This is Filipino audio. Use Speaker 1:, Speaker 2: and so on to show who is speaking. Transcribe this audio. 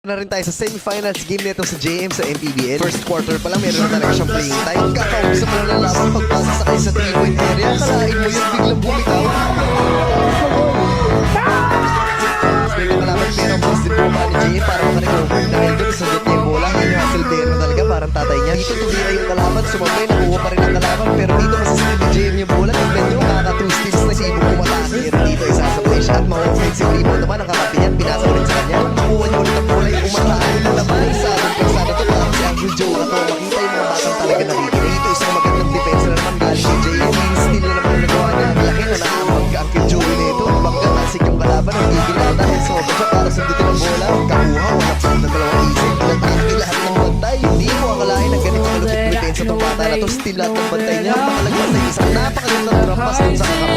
Speaker 1: na rin tayo sa semifinals game nito sa JM sa MPBL. First quarter pa lang, meron na talaga siyang playing time. Kakausap mo na lang lamang pagpasok sa kayo sa 3-point area. Kalain mo yung biglang bumitaw. Pero ang boss din po ba ni JM para makarecover. Dahil doon sa dot niya yung bola, yung hustle pero talaga parang tatay niya. Dito tumira yung kalaban, sumabay, nakuha pa rin ang kalaban. Pero dito masasakit ni JM yung bola. Tignan nyo, kaka two steals na sibo pumatake. Pero dito isasabay siya at ma-offensive rebound naman ang kakampi niyan. Pinasa ulit sa kanya. To, Angel Joe. At makita yung mga batang talaga nakikinig. Ito isang magandang defense na naman galing kay JM. Steal na naman ang nagawa niya. Ang laki na nakakabag ka Angel Joe nito. Bangga tasik yung kalaban. Ang gigilata. Dahil sobra siya para sundutin ang bola. Kakuha, wala pa ng dalawang isip. Nagkiki lahat ng bantay. Hindi mo akalain ang ganito kalupit defense sa itong bata na to. Still lahat ng bantay niya. Makalagpas na isang napakagandang rampas dun sa point.